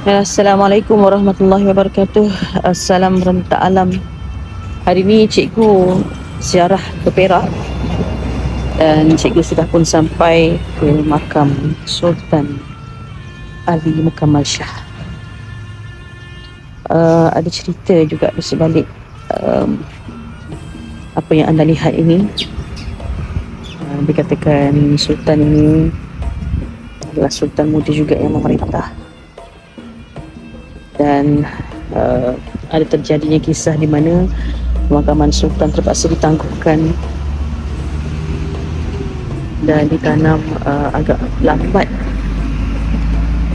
Assalamualaikum warahmatullahi wabarakatuh. Assalamualaikum alam. Hari ini cikgu ziarah ke Perak dan cikgu sudah pun sampai ke makam Sultan Ali Mukammal Shah. Uh, ada cerita juga di sebalik um, apa yang anda lihat ini. Uh, dikatakan Sultan ini adalah Sultan muda juga yang memerintah dan uh, ada terjadinya kisah di mana pemakaman sultan terpaksa ditangguhkan dan ditanam uh, agak lambat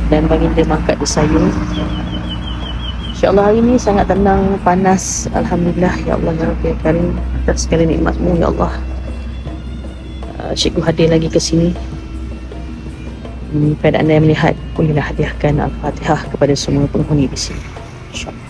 dan baginda mangkat di sayur. InsyaAllah hari ini sangat tenang, panas. Alhamdulillah Ya Allah Ya Rabbi Karim. Atas segala nikmatmu Ya Allah. Uh, Cikgu hadir lagi ke sini hmm, Pada anda yang melihat Bolehlah hadiahkan Al-Fatihah kepada semua penghuni di sini. InsyaAllah